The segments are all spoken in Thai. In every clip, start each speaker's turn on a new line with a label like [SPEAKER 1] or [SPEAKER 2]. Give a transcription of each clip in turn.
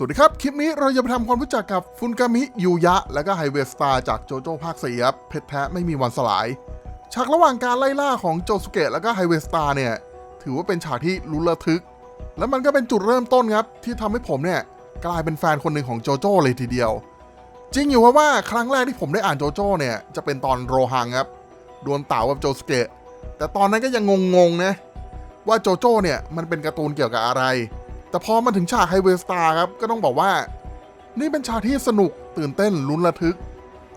[SPEAKER 1] สวัสดีครับ คลิปนี้เราจะไปทำความรู้จักกับฟุนกามิยูยะ และก็ไฮเวสตาจากโจโจ้ภาค4ครับเพชรแท้ไม่มีวันสลาย ฉากระหว่างการไล่ล่าของโจสุเกะและก็ไฮเวสตาเนี่ย ถือว่าเป็นฉากที่ลุ้นระทึก และมันก็เป็นจุดเริ่มต้นครับ ที่ทำให้ผมเนี่ยกลายเป็นแฟนคนหนึ่งของโจโจ้เลยทีเดียว จริงอยู่ว่าว่าครั้งแรกที่ผมได้อ่านโจโจ้เนี่ยจะเป็นตอนโรฮังครับดวลเต่ากับโจสุเกะแต่ตอนนั้นก็ยังงงๆนะว่าโจโจ้เนี่ยมันเป็นการ์ตูนเกี่ยวกับอะไร แต่พอมาถึงฉากไฮเวสตาครับก็ต้องบอกว่า นี่เป็นฉากที่สนุกตื่นเต้นลุ้นระทึก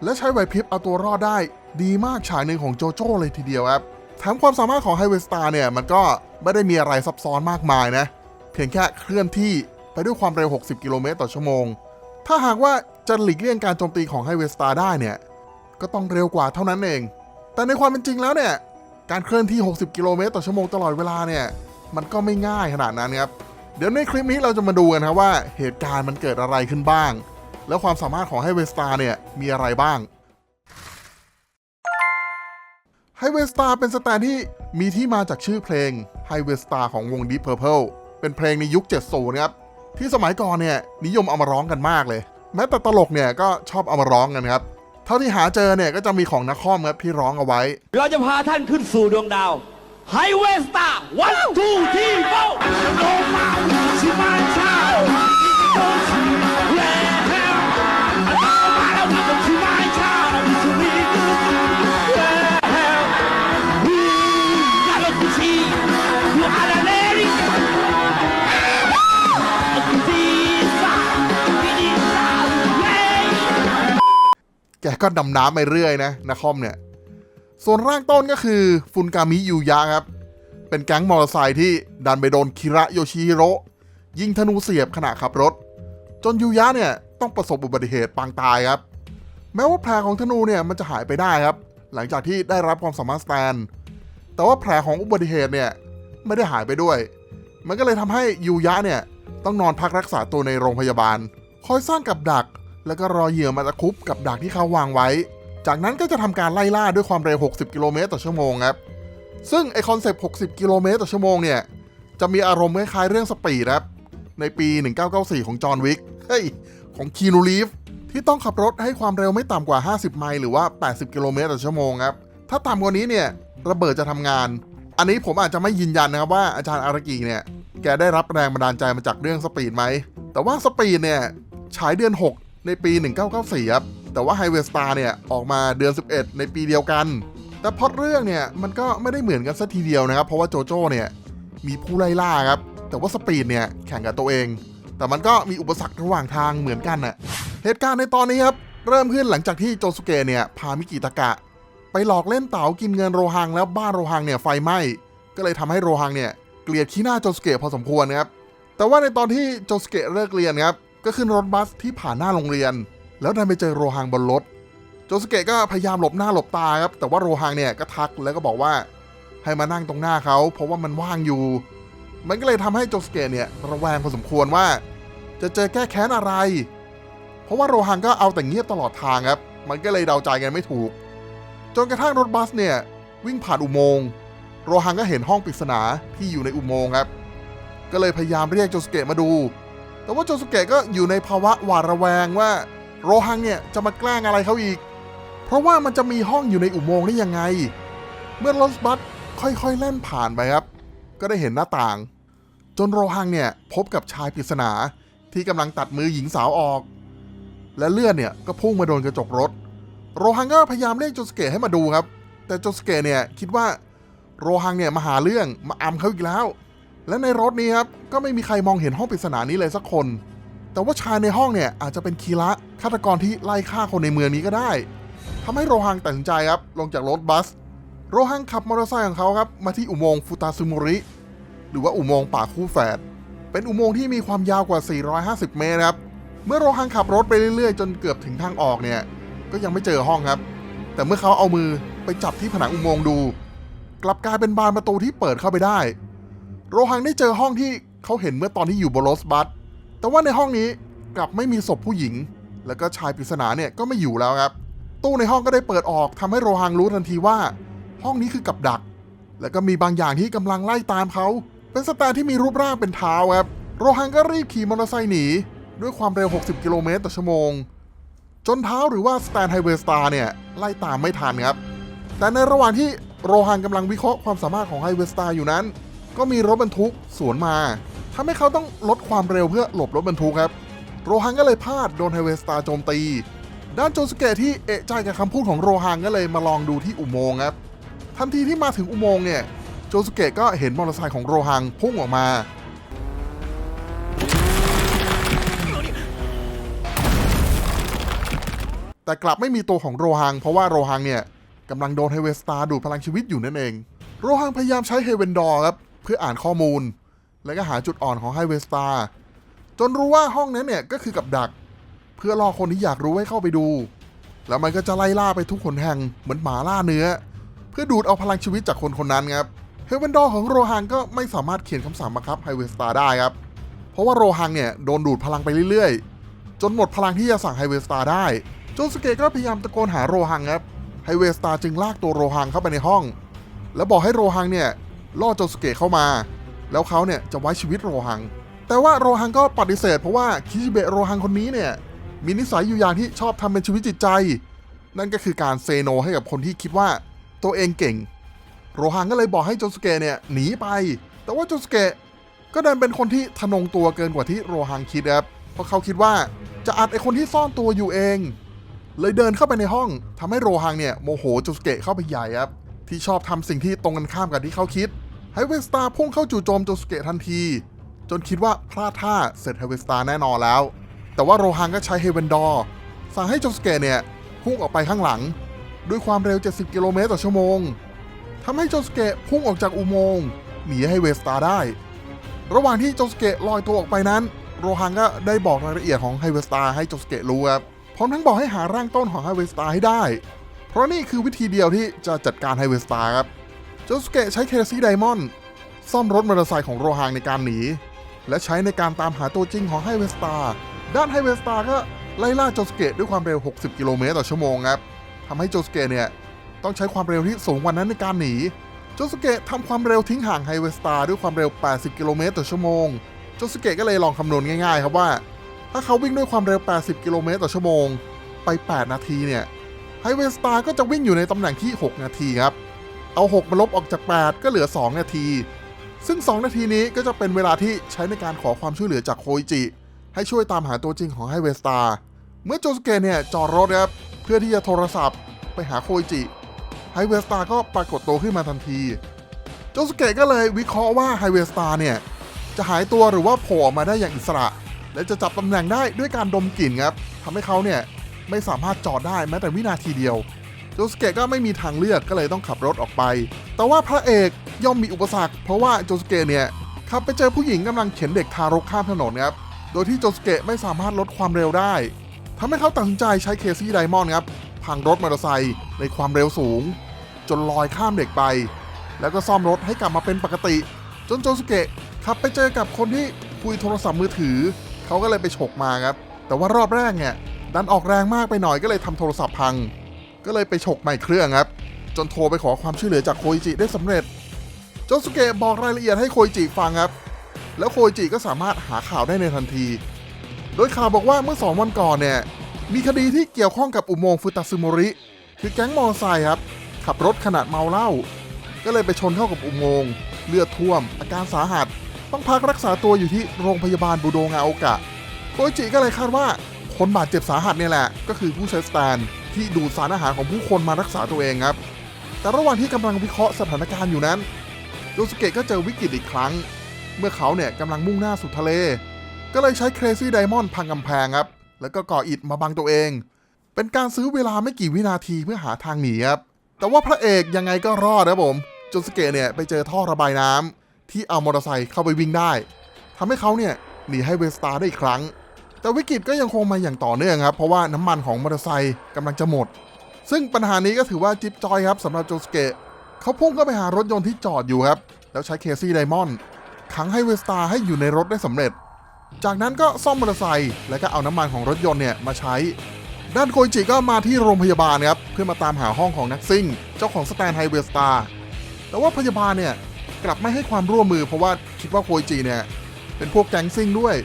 [SPEAKER 1] และใช้ไหวพริบเอาตัวรอดได้ ดีมากฉากหนึ่งของโจโจ้เลยทีเดียวครับแถมความสามารถของไฮเวสตาเนี่ยมันก็ไม่ได้มีอะไรซับซ้อนมากมายนะ เพียงแค่เคลื่อนที่ไปด้วยความเร็ว 60 กิโลเมตรต่อชั่วโมง ถ้าหากว่าจะหลีกเลี่ยงการโจมตีของไฮเวสตาได้เนี่ย ก็ต้องเร็วกว่าเท่านั้นเอง แต่ในความเป็นจริงแล้วเนี่ย การเคลื่อนที่ 60 กิโลเมตรต่อชั่วโมงตลอดเวลาเนี่ย มันก็ไม่ง่ายขนาดนั้นครับ เดี๋ยวในคลิปนี้เราจะมาดูกันครับว่าเหตุการณ์มันเกิดอะไรขึ้นบ้าง แล้วความสามารถของไฮเวสตาเนี่ยมีอะไรบ้างไฮเวสตาเป็นสแตนที่มีที่มาจากชื่อเพลงไฮเวสตาของวง Deep Purple เป็นเพลงในยุค 70ครับที่สมัยก่อนเนี่ยนิยมเอามาร้องกันมากเลย แม้แต่ตลกเนี่ยก็ชอบเอามาร้องกันครับเท่าที่หาเจอเนี่ยก็จะมีของนักคอมครับที่ร้องเอาไว้
[SPEAKER 2] เราจะพาท่านขึ้นสู่ดวงดาว ไฮเวสตาวันทูทีโฟโนมาชิมาชาโนชิแลโนมาแล้วมีคนชิมาชามีสุริกุแลวีกาลกุชิยูอาราเลริดีซาดีซาเล่
[SPEAKER 1] แกก็ดำน้ำไปเรื่อยนะนาคอมเนี่ย ส่วนร่างต้นก็คือฟุนกามิยูยะครับ เป็นแก๊งมอเตอร์ไซค์ที่ดันไปโดนคิระโยชิฮิโร่ยิงธนูเสียบขณะขับรถ จนยูยะเนี่ยต้องประสบอุบัติเหตุปางตายครับ แม้ว่าแผลของธนูเนี่ยมันจะหายไปได้ครับ หลังจากที่ได้รับความสามารถสแตน แต่ว่าแผลของอุบัติเหตุเนี่ยไม่ได้หายไปด้วย มันก็เลยทำให้ยูยะเนี่ยต้องนอนพักรักษาตัวในโรงพยาบาล คอยสร้างกับดัก แล้วก็รอเหยื่อมาตะครุบกับดักที่เขาวางไว้ จากนั้นก็จะทำการไล่ล่าด้วยความเร็ว 60 กิโลเมตรต่อชั่วโมงครับ ซึ่งไอคอนเซปต์ 60 กิโลเมตรต่อชั่วโมงเนี่ย จะมีอารมณ์คล้ายๆเรื่องสปีดครับ ในปี 1994 ของจอห์นวิก เฮ้ย ของคีนูรีฟที่ต้องขับรถให้ความเร็วไม่ต่ำกว่า 50 ไมล์หรือว่า 80 กิโลเมตรต่อชั่วโมงครับ ถ้าต่ำกว่านี้เนี่ยระเบิดจะทำงาน อันนี้ผมอาจจะไม่ยืนยันนะครับว่าอาจารย์อารากิเนี่ย แกได้รับแรงบันดาลใจมาจากเรื่องสปีดไหม แต่ว่าสปีดเนี่ย ฉายเดือน 6 ในปี 1994 ครับ แต่ว่าไฮเวสตาเนี่ยออกมาเดือน 11 ในปีเดียวกัน แต่พอดเรื่องเนี่ยมันก็ไม่ได้เหมือนกันสัทีเดียวนะครับ เพราะว่าโจโจ้เนี่ยมีผู้ไล่ล่าครับ แต่ว่าสปีดเนี่ยแข่งกับตัวเอง แต่มันก็มีอุปสรรคระหว่างทางเหมือนกันน่ะ เหตุการณ์ในตอนนี้ครับเริ่มขึ้นหลังจากที่โจสุเกะเนี่ยพามิกิตะกะ ไปหลอกเล่นเต๋ากินเงินโรฮังแล้วบ้านโรฮังเนี่ยไฟไหม้ ก็เลยทำให้โรฮังเนี่ยเกลียดขี้หน้าโจสุเกะพอสมควรนะครับ แต่ว่าในตอนที่โจสุเกะเลิกเรียนครับก็ขึ้นรถบัสที่ผ่านหน้าโรงเรียน แล้วดันไปเจอโรฮังบนรถโจสเกะก็พยายามหลบหน้าหลบตาครับแต่ว่าโรฮังเนี่ยก็ทักแล้วก็บอกว่าให้มานั่งตรงหน้าเขา เพราะว่ามันว่างอยู่ มันก็เลยทำให้โจสเกะเนี่ยระแวงพอสมควรว่า จะเจอแก้แค้นอะไร เพราะว่าโรฮังก็เอาแต่เงียบตลอดทางครับ มันก็เลยเดาใจกันไม่ถูก จนกระทั่งรถบัสเนี่ยวิ่งผ่านอุโมงค์ โรฮังก็เห็นห้องปริศนาที่อยู่ในอุโมงค์ครับ ก็เลยพยายามเรียกโจสเกะมาดู แต่ว่าโจสเกะก็อยู่ในภาวะหวาดระแวงว่า โรฮังเนี่ยจะมาแกล้งอะไรเขาอีก เพราะว่ามันจะมีห้องอยู่ในอุโมงค์ได้ยังไง เมื่อรถบัสค่อยๆแล่นผ่านไปครับ ก็ได้เห็นหน้าต่าง จนโรฮังเนี่ยพบกับชายปริศนาที่กำลังตัดมือหญิงสาวออก และเลือดเนี่ยก็พุ่งมาโดนกระจกรถ โรฮังก็พยายามเรียกโจสเกะให้มาดูครับ แต่โจสเกะเนี่ยคิดว่าโรฮังเนี่ยมาหาเรื่องมาอำเขาอีกแล้ว และในรถนี้ครับก็ไม่มีใครมองเห็นห้องปริศนานี้เลยสักคน แต่ว่าชายในห้องเนี่ยอาจจะเป็นคีระฆาตกรที่ไล่ฆ่าคนในเมืองนี้ก็ได้ทำให้โรฮังตัดสินใจครับลงจากรถบัส โรฮังขับมอเตอร์ไซค์ของเขาครับมาที่อุโมงค์ฟูตาซึโมริ หรือว่าอุโมงค์ป่าคู่แฝด เป็นอุโมงค์ที่มีความยาวกว่า 450 เมตรครับ เมื่อโรฮังขับรถไปเรื่อยๆ จนเกือบถึงทางออกเนี่ย ก็ยังไม่เจอห้องครับ แต่เมื่อเขาเอามือไปจับที่ผนังอุโมงค์ดู กลับกลายเป็นบานประตูที่เปิดเข้าไปได้ โรฮังได้เจอห้องที่เขาเห็นเมื่อตอนที่อยู่บนรถบัส แต่ว่าในห้องนี้กลับไม่มีศพผู้หญิง แล้วก็ชายปริศนาเนี่ยก็ไม่อยู่แล้วครับ ตู้ในห้องก็ได้เปิดออกทำให้โรฮังรู้ทันทีว่า ห้องนี้คือกับดัก แล้วก็มีบางอย่างที่กำลังไล่ตามเขาเป็นสแตนที่มีรูปร่างเป็นเท้าครับ โรฮังก็รีบขี่มอเตอร์ไซค์หนี ด้วยความเร็ว 60 กิโลเมตรต่อชั่วโมง จนเท้าหรือว่าสแตนไฮเวสตาร์เนี่ย ไล่ตามไม่ทันครับ แต่ในระหว่างที่โรฮันกำลังวิเคราะห์ความสามารถของไฮเวสตาร์อยู่นั้น ก็มีรถบรรทุกสวนมา ทำให้เขาต้องลดความเร็วเพื่อหลบรถบรรทุกครับ โรฮังก็เลยพลาดโดนไฮเวสตาร์โจมตี ด้านโจสเกะที่เอะใจกับคำพูดของโรฮังก็เลยมาลองดูที่อุโมงค์ครับ ทันทีที่มาถึงอุโมงค์เนี่ย โจสเกะก็เห็นมอเตอร์ไซค์ของโรฮังพุ่งออกมาแต่กลับไม่มีตัวของโรฮัง เพราะว่าโรฮังเนี่ยกำลังโดนไฮเวสตาร์ดูดพลังชีวิตอยู่นั่นเอง โรฮังพยายามใช้เฮเวนดอร์ครับ เพื่ออ่านข้อมูล และก็หาจุดอ่อนของไฮเวสตาจนรู้ว่าห้องนั้นเนี่ยก็คือกับดัก เพื่อล่อคนที่อยากรู้ให้เข้าไปดู แล้วมันก็จะไล่ล่าไปทุกคนแห่งเหมือนหมาล่าเนื้อ เพื่อดูดเอาพลังชีวิตจากคนคนนั้นครับเฮเวนดอร์ของโรฮังก็ไม่สามารถเขียนคำสั่งบังคับไฮเวสตาได้ครับเพราะว่าโรฮังเนี่ยโดนดูดพลังไปเรื่อยๆ จนหมดพลังที่จะสั่งไฮเวสตาได้โจสเกะก็พยายามตะโกนหาโรฮังครับไฮเวสตาจึงลากตัวโรฮังเข้าไปในห้อง แล้วบอกให้โรฮังเนี่ยล่อโจสเกะเข้ามา แล้วเขาเนี่ยจะไว้ชีวิตโรฮัง แต่ว่าโรฮังก็ปฏิเสธเพราะว่าคิชิเบะโรฮังคนนี้เนี่ยมีนิสัยอยู่อย่างที่ชอบทำเป็นชีวิตจิตใจ นั่นก็คือการเซโนให้กับคนที่คิดว่าตัวเองเก่ง โรฮังก็เลยบอกให้โจสเกะเนี่ยหนีไป แต่ว่าโจสเกะก็ดันเป็นคนที่ทะนงตัวเกินกว่าที่โรฮังคิดครับเพราะเขาคิดว่าจะอัดไอคนที่ซ่อนตัวอยู่เอง เลยเดินเข้าไปในห้องทำให้โรฮังเนี่ยโมโหโจสเกะเข้าไปใหญ่ครับที่ชอบทำสิ่งที่ตรงกันข้ามกับที่เขาคิด ไฮเวสตาพุ่งเข้าจู่โจมโจสเกะทันที จนคิดว่าพลาดท่าเสร็จไฮเวสตาแน่นอนแล้ว แต่ว่าโรฮังก็ใช้เฮเวนดอร์สั่งให้โจสเกะเนี่ยพุ่งออกไปข้างหลัง ด้วยความเร็ว 70 กิโลเมตรต่อชั่วโมงทำให้โจสเกะพุ่งออกจากอุโมงค์หนีให้เวสตาได้ ระหว่างที่โจสเกะลอยตัวออกไปนั้น โรฮังก็ได้บอกรายละเอียดของไฮเวสตาให้โจสเกะรู้ครับพร้อมทั้งบอกให้หาร่างต้นของไฮเวสตาให้ได้ เพราะนี่คือวิธีเดียวที่จะจัดการไฮเวสตาครับ จสเกะใช้เคซี่ไดมอนด์ซ่อมรถมอเตอร์ไซค์ของโรฮังในการหนี และใช้ในการตามหาตัวจริงของไฮเวสตาร์ด้านไฮเวสตาร์ก็ไล่ล่าโจสเกะด้วยความเร็ว 60 กิโลเมตรต่อชั่วโมงครับทำให้โจสเกะเนี่ย ต้องใช้ความเร็วที่สูงกว่านั้นในการหนี โจสเกะทำความเร็วทิ้งห่างไฮเวสตาร์ด้วยความเร็ว 80 กิโลเมตรต่อชั่วโมง โจสเกะก็เลยลองคำนวณง่ายๆ ครับว่า ถ้าเขาวิ่งด้วยความเร็ว 80 กิโลเมตรต่อชั่วโมง ไป 8 นาทีเนี่ยไฮเวสตาร์ก็จะวิ่งอยู่ในตำแหน่งที่ 6 นาทีครับ เอา 6 มาลบออกจาก 8 ก็เหลือ 2 นาที ซึ่ง 2 นาทีนี้ก็จะเป็นเวลาที่ใช้ในการขอความช่วยเหลือจากโคอิจิ ให้ช่วยตามหาตัวจริงของไฮเวสตาร์เมื่อโจสเกะเนี่ยจอดรถครับเพื่อที่จะโทรศัพท์ ไปหาโคอิจิไฮเวสตาร์ก็ปรากฏตัวขึ้นมาทันที โจสเกะก็เลยวิเคราะห์ว่าไฮเวสตาร์เนี่ยจะหายตัวหรือว่าโผล่ออกมาได้อย่างอิสระ และจะจับตำแหน่งได้ด้วยการดมกลิ่นครับทำให้เขาเนี่ยไม่สามารถจอดได้แม้แต่วินาทีเดียว จสเกะก็ไม่มีทางเลือกก็เลยต้องขับรถออกไป แต่ว่าพระเอกย่อมมีอุปสรรค เพราะว่าโจสเกะเนี่ยขับไปเจอผู้หญิงกำลังเข็นเด็กทารกข้ามถนนครับ โดยที่โจสเกะไม่สามารถลดความเร็วได้ทำให้เขาตัดสินใจใช้เคซี่ไดมอนด์ครับพังรถมอเตอร์ไซค์ในความเร็วสูง จนลอยข้ามเด็กไป แล้วก็ซ่อมรถให้กลับมาเป็นปกติ จนโจสเกะขับไปเจอกับคนที่คุยโทรศัพท์มือถือ เขาก็เลยไปฉกมาครับ แต่ว่ารอบแรกเนี่ยดันออกแรงมากไปหน่อยก็เลยทำโทรศัพท์พัง ก็เลยไปฉกใหม่เครื่องครับ จนโทรไปขอความช่วยเหลือจากโคอิจิได้สำเร็จโจสเกะบอกรายละเอียดให้โคอิจิฟังครับ แล้วโคอิจิก็สามารถหาข่าวได้ในทันที โดยข่าวบอกว่าเมื่อสองวันก่อนเนี่ยมีคดีที่เกี่ยวข้องกับอุโมงค์ฟุตาซึโมริ คือแก๊งมอเตอร์ไซค์ครับ ขับรถขนาดเมาเหล้าก็เลยไปชนเข้ากับอุโมงค์เลือดท่วม อาการสาหัส ต้องพักรักษาตัวอยู่ที่โรงพยาบาลบูโดงาโอกะโคจิก็เลยคาดว่าคนบาดเจ็บสาหัสเนี่ยแหละ ก็คือผู้ใช้สแตน ที่ดูดสารอาหารของผู้คนมารักษาตัวเองครับ แต่ระหว่างที่กำลังวิเคราะห์สถานการณ์อยู่นั้นโยสุเกะก็เจอวิกฤตอีกครั้ง เมื่อเขาเนี่ยกำลังมุ่งหน้าสู่ทะเล ก็เลยใช้เครซี่ไดมอนด์พังกำแพงครับ แล้วก็ก่ออิฐมาบังตัวเอง เป็นการซื้อเวลาไม่กี่วินาทีเพื่อหาทางหนีครับ แต่ว่าพระเอกยังไงก็รอดนะผมโจสเกะเนี่ยไปเจอท่อระบายน้ำที่เอามอเตอร์ไซค์เข้าไปวิ่งได้ทำให้เขาเนี่ยหนีให้เวสตาร์ได้อีกครั้ง แต่วิกฤตก็ยังคงมาอย่างต่อเนื่องครับ เพราะว่าน้ำมันของมอเตอร์ไซค์กำลังจะหมด ซึ่งปัญหานี้ก็ถือว่าจิ๊บจอยครับสำหรับโจสเกะเขาพุ่งเข้าไปหารถยนต์ที่จอดอยู่ครับ แล้วใช้เคซี่ไดมอนด์ขังให้เวสตาให้อยู่ในรถได้สำเร็จ จากนั้นก็ซ่อมมอเตอร์ไซค์แล้วก็เอาน้ำมันของรถยนต์เนี่ยมาใช้ ด้านโคจิก็มาที่โรงพยาบาลครับเพื่อมาตามหาห้องของนักซิ่ง เจ้าของสแตนไฮเวสตาแต่ว่าพยาบาลเนี่ยกลับไม่ให้ความร่วมมือเพราะว่าคิดว่าโคจิเนี่ยเป็นพวกแก๊งซิ่งด้วย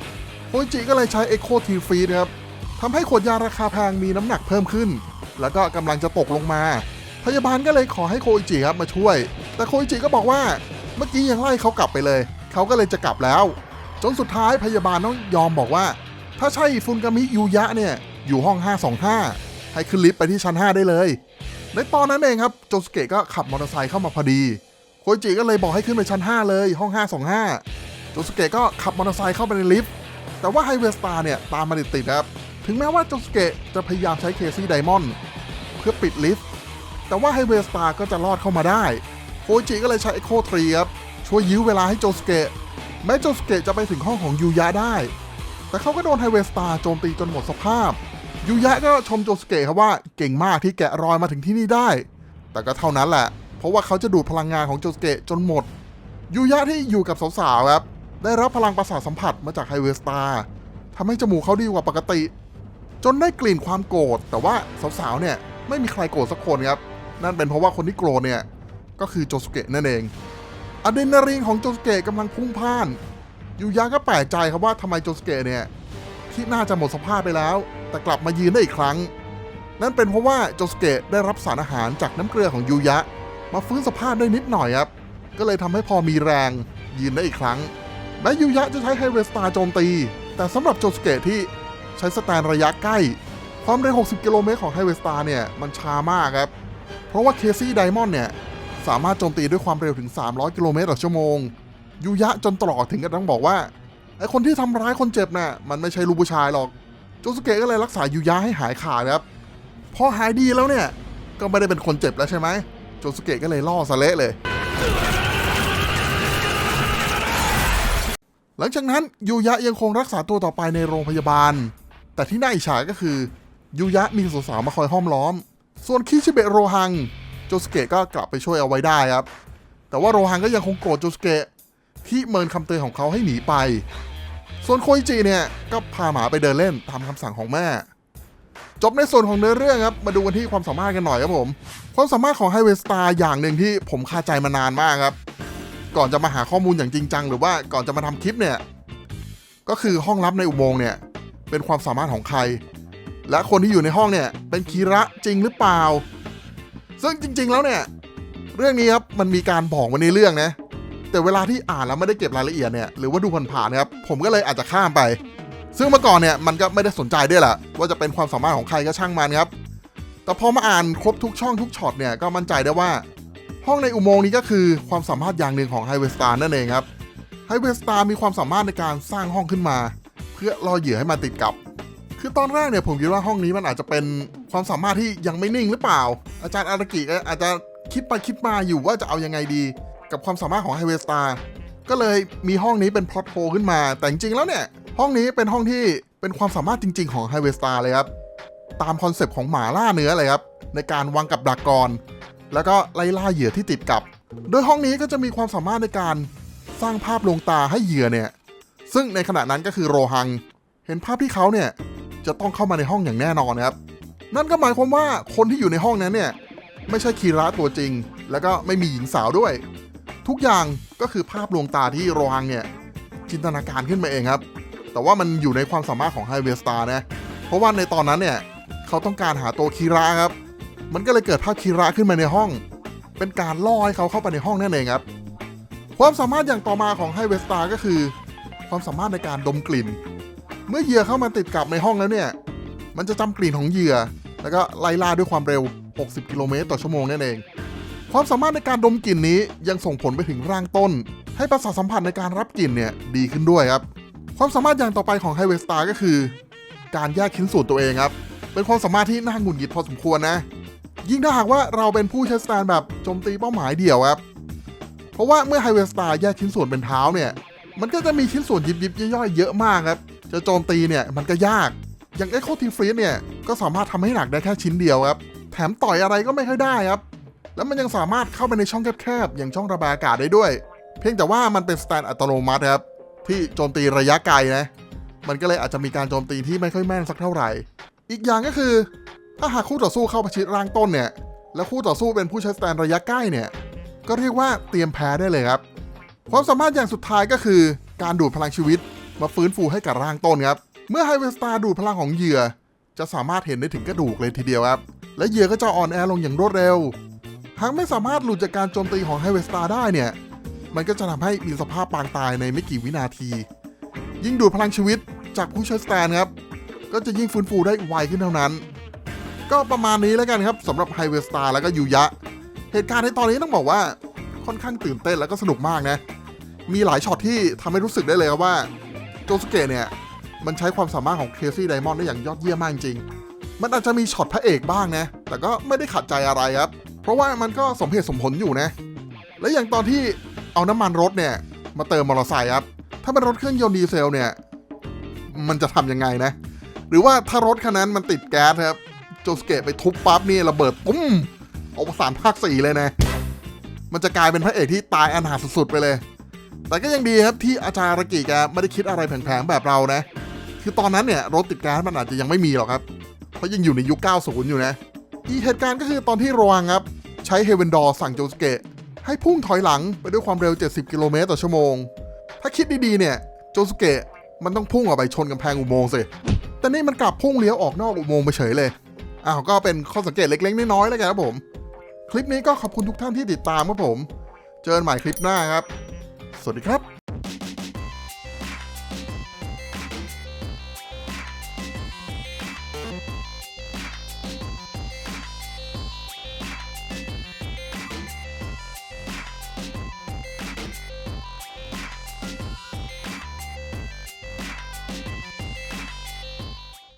[SPEAKER 1] โคจิก็เลยใช้เอ็กโคทีฟีดครับทำให้ขวดยาราคาแพงมีน้ำหนักเพิ่มขึ้น แล้วก็กำลังจะตกลงมา พยาบาลก็เลยขอให้โคอิจิครับมาช่วย แต่โคอิจิก็บอกว่าเมื่อกี้ยังไล่เขากลับไปเลย เขาก็เลยจะกลับแล้ว จนสุดท้ายพยาบาลต้องยอมบอกว่า ถ้าใช่ฟุนกามิยูยะเนี่ยอยู่ห้อง 525 ให้ขึ้นลิฟต์ไปที่ชั้น 5 ได้เลย ในตอนนั้นเองครับโจสเกะก็ขับมอเตอร์ไซค์เข้ามาพอดี โคอิจิก็เลยบอกให้ขึ้นไปชั้น 5 เลยห้อง 525 โจสเกะก็ขับมอเตอร์ไซค์เข้าไปในลิฟต์ แต่ว่าไฮเวสตาร์เนี่ยตามมาติดๆครับ ถึงแม้ว่าโจสเกะจะพยายามใช้เคซี่ไดมอนด์เพื่อปิดลิฟต์แต่ว่าไฮเวสตาร์ก็จะรอดเข้ามาได้ โคจิก็เลยใช้เอ็กโคทรีครับ ช่วยยื้อเวลาให้โจสเกะแม้โจสเกะจะไปถึงห้องของยูยะได้ แต่เขาก็โดนไฮเวสตาร์โจมตีจนหมดสภาพยูยะก็ชมโจสเกะครับว่าเก่งมากที่แกะรอยมาถึงที่นี่ได้ แต่ก็เท่านั้นแหละ เพราะว่าเขาจะดูดพลังงานของโจสเกะจนหมดยูยะที่อยู่กับสาวๆครับ ได้รับพลังประสาทสัมผัสมาจากไฮเวสตาร์ทำให้จมูกเขาดีกว่าปกติ จนได้กลิ่นความโกรธ แต่ว่าสาวๆเนี่ยไม่มีใครโกรธสักคนครับ นั่นเป็นเพราะว่าคนที่โกรธเนี่ย ก็คือโจสเกะนั่นเองอะดรีนาลีนของโจสเกะกำลังพุ่งพ่าน ยูยะก็แปลกใจครับว่าทำไมโจสเกะเนี่ยที่น่าจะหมดสภาพไปแล้ว แต่กลับมายืนได้อีกครั้ง นั่นเป็นเพราะว่าโจสเกะได้รับสารอาหารจากน้ำเกลือของยูยะ มาฟื้นสภาพได้นิดหน่อยครับก็เลยทำให้พอมีแรงยืนได้อีกครั้ง แม้ยูยะจะใช้ไฮเวสตาร์โจมตี แต่สำหรับโจสเกะที่ใช้สแตนระยะใกล้ ความเร็ว 60 กิโลเมตรของไฮเวสตาร์เนี่ย มันช้ามากครับ เพราะว่าเคซี่ไดมอนด์เนี่ย สามารถโจมตีด้วยความเร็วถึง 300 กิโลเมตรต่อชั่วโมงยูยะจนตรอกถึงกับต้องบอกว่าไอคนที่ทำร้ายคนเจ็บน่ะมันไม่ใช่ลูกผู้ชายหรอกโจสเกะก็เลยรักษายูยะให้หายขาดครับพอหายดีแล้วเนี่ยก็ไม่ได้เป็นคนเจ็บแล้วใช่ไหมโจสเกะก็เลยล่อสะเละเลย หลังจากนั้นยูยะยังคงรักษาตัวต่อไปในโรงพยาบาล แต่ที่น่าอิจฉาก็คือยูยะมีสาวๆมาคอยห้อมล้อม ส่วนคิชิเบะโรฮังโจสเกะก็กลับไปช่วยเอาไว้ได้ครับ แต่ว่าโรฮังก็ยังคงโกรธโจสเกะที่เมินคำเตือนของเขาให้หนีไป ส่วนโคอิจิเนี่ยก็พาหมาไปเดินเล่นตามคำสั่งของแม่ จบในส่วนของเนื้อเรื่องครับ มาดูกันที่ความสามารถกันหน่อยครับผม ความสามารถของไฮเวสตาร์อย่างหนึ่งที่ผมคาใจมานานมากครับ ก่อนจะมาหาข้อมูลอย่างจริงจัง หรือว่าก่อนจะมาทำคลิปเนี่ย ก็คือห้องลับในอุโมงค์เนี่ย เป็นความสามารถของใคร และคนที่อยู่ในห้องเนี่ย เป็นคีระจริงหรือเปล่า ซึ่งจริง ๆ แล้วเนี่ย เรื่องนี้ครับมันมีการบอกไว้ในเรื่องนะ แต่เวลาที่อ่านแล้วไม่ได้เก็บรายละเอียดเนี่ยหรือว่าดูผ่านๆครับผมก็เลยอาจจะข้ามไป ซึ่งเมื่อก่อนเนี่ยมันก็ไม่ได้สนใจด้วยแหละว่าจะเป็นความสามารถของใครก็ช่างมันครับแต่พอมาอ่านครบทุกช่องทุกช็อตเนี่ยก็มั่นใจได้ว่า ห้องในอุโมงค์นี้ก็คือความสามารถอย่างหนึ่งของไฮเวสตาร์นั่นเองครับไฮเวสตาร์มีความสามารถในการสร้างห้องขึ้นมา เพื่อล่อเหยื่อให้มาติดกับ คือตอนแรกเนี่ยผมคิดว่าห้องนี้มันอาจจะเป็นความสามารถที่ยังไม่นิ่งหรือเปล่า อาจารย์อารากิก็อาจจะคิดไปคิดมาอยู่ว่าจะเอายังไงดี กับความสามารถของไฮเวสตาร์ก็เลยมีห้องนี้เป็นพล็อตโฮขึ้นมา แต่จริงๆแล้วเนี่ย ห้องนี้เป็นห้องที่เป็นความสามารถจริง ๆ ของไฮเวสตาร์เลยครับตามคอนเซปต์ของหมาล่าเนื้อเลยครับในการวางกับดักกร แล้วก็ไล่ล่าเหยื่อที่ติดกับ โดยห้องนี้ก็จะมีความสามารถในการสร้างภาพลวงตาให้เหยื่อเนี่ย ซึ่งในขณะนั้นก็คือโรฮัง เห็นภาพที่เขาเนี่ยจะต้องเข้ามาในห้องอย่างแน่นอนครับ นั่นก็หมายความว่าคนที่อยู่ในห้องนั้นเนี่ยไม่ใช่คีระตัวจริง แล้วก็ไม่มีหญิงสาวด้วย ทุกอย่างก็คือภาพลวงตาที่โรฮังเนี่ยจินตนาการขึ้นมาเองครับ แต่ว่ามันอยู่ในความสามารถของไฮเวสตาร์นะ เพราะว่าในตอนนั้นเนี่ยเขาต้องการหาตัวคีระครับ มันก็เลยเกิดภาพคีระขึ้นมาในห้อง เป็นการล่อให้เขาเข้าไปในห้องนั่นเองครับ ความสามารถอย่างต่อมาของไฮเวสตาร์ก็คือ ความสามารถในการดมกลิ่น เมื่อเหยื่อเข้ามาติดกับในห้องแล้วเนี่ย มันจะจำกลิ่นของเหยื่อ แล้วก็ไล่ล่าด้วยความเร็ว 60 กิโลเมตรต่อชั่วโมงนั่นเอง ความสามารถในการดมกลิ่นนี้ยังส่งผลไปถึงร่างต้น ให้ประสาทสัมผัสในการรับกลิ่นเนี่ยดีขึ้นด้วยครับ ความสามารถอย่างต่อไปของไฮเวสตาร์ก็คือ การแยกชิ้นส่วนตัวเองครับ เป็นความสามารถที่น่าหงุดหงิดพอสมควรนะ ยิ่งถ้าหากว่าเราเป็นผู้ใช้สแตนแบบโจมตีเป้าหมายเดี่ยวครับ เพราะว่าเมื่อไฮเวสตาร์แยกชิ้นส่วนเป็นเท้าเนี่ย มันก็จะมีชิ้นส่วนยิบยิบย่อยๆเยอะมากครับ จะโจมตีเนี่ยมันก็ยาก อย่าง Echo Team f r e e เนี่ยก็สามารถทำให้หนักได้แค่ชิ้นเดียวครับ แถมต่อยอะไรก็ไม่ค่อยได้ครับ แล้วมันยังสามารถเข้าไปในช่องแคบๆอย่างช่องระบายอากาศได้ด้วย เพียงแต่ว่ามันเป็นสแตนอัตโนมัติครับที่โจมตีระยะไกลนะ มันก็เลยอาจจะมีการโจมตีที่ไม่ค่อยแม่นสักเท่าไหร่ อีกอย่างก็คือ ถ้าหากคู่ต่อสู้เข้าประชิดร่างต้นเนี่ย แล้วคู่ต่อสู้เป็นผู้ใช้สแตนระยะใกล้เนี่ย ก็เรียกว่าเตรียมแพ้ได้เลยครับ ความสามารถอย่างสุดท้ายก็คือ การดูดพลังชีวิต มาฟื้นฟูให้กับร่างต้นครับ เมื่อไฮเวสตาดูดพลังของเหยื่อ จะสามารถเห็นได้ถึงกระดูกเลยทีเดียวครับ และเหยื่อก็จะอ่อนแอลงอย่างรวดเร็ว หากไม่สามารถหลุดจากการโจมตีของไฮเวสตาได้เนี่ย มันก็จะทำให้มีสภาพปางตายในไม่กี่วินาที ยิ่งดูดพลังชีวิตจากผู้ใช้สแตนครับ ก็จะยิ่งฟื้นฟูได้ไวขึ้นเท่านั้น ก็ประมาณนี้แล้วกันครับสำหรับไฮเวสตาร์แล้วก็ยูยะ เหตุการณ์ในตอนนี้ต้องบอกว่าค่อนข้างตื่นเต้นแล้วก็สนุกมากนะ มีหลายช็อตที่ทำให้รู้สึกได้เลยครับว่าโจสเกะเนี่ย มันใช้ความสามารถของเคซี่ไดมอนด์ได้อย่างยอดเยี่ยมมากจริง มันอาจจะมีช็อตพระเอกบ้างนะ แต่ก็ไม่ได้ขัดใจอะไรครับ เพราะว่ามันก็สมเหตุสมผลอยู่นะ และอย่างตอนที่เอาน้ำมันรถเนี่ย มาเติมมอเตอร์ไซค์ครับ ถ้ามันรถเครื่องยนต์ดีเซลเนี่ย มันจะทำยังไงนะ หรือว่าถ้ารถคันนั้นมันติดแก๊สครับ โจสเกะไปทุบปั๊บนี่ระเบิดปุ้มอวสานภาคสี่เลยนะ มันจะกลายเป็นพระเอกที่ตายอันหาสุดๆไปเลย แต่ก็ยังดีครับที่อาจารย์รากิแกไม่ได้คิดอะไรแผลงๆแบบเรานะ คือตอนนั้นเนี่ยรถติดก๊สมันอาจจะยังไม่มีหรอกครับ เพราะยังอยู่ในยุค 90 อยู่นะ อีเหตุการณ์ก็คือตอนที่โรวังครับ ใช้เฮเวนดอร์สั่งโจสเกะให้พุ่งถอยหลังไปด้วยความเร็ว 70 กิโลเมตรต่อชั่วโมง ถ้าคิดดีๆ เนี่ยโจสเกะมันต้องพุ่งออกไปชนกำแพงอุโมงค์สิ แต่นี่มันกลับพุ่งเลี้ยวออกนอกอุโมงค์ไปเฉยเลย อ้าวก็เป็นข้อสังเกตเล็ก ๆ น้อยๆแล้วกันครับผม คลิปนี้ก็ขอบคุณทุกท่านที่ติดตามครับผม เจอกันใหม่คลิปหน้าครับ สวัสดีครับ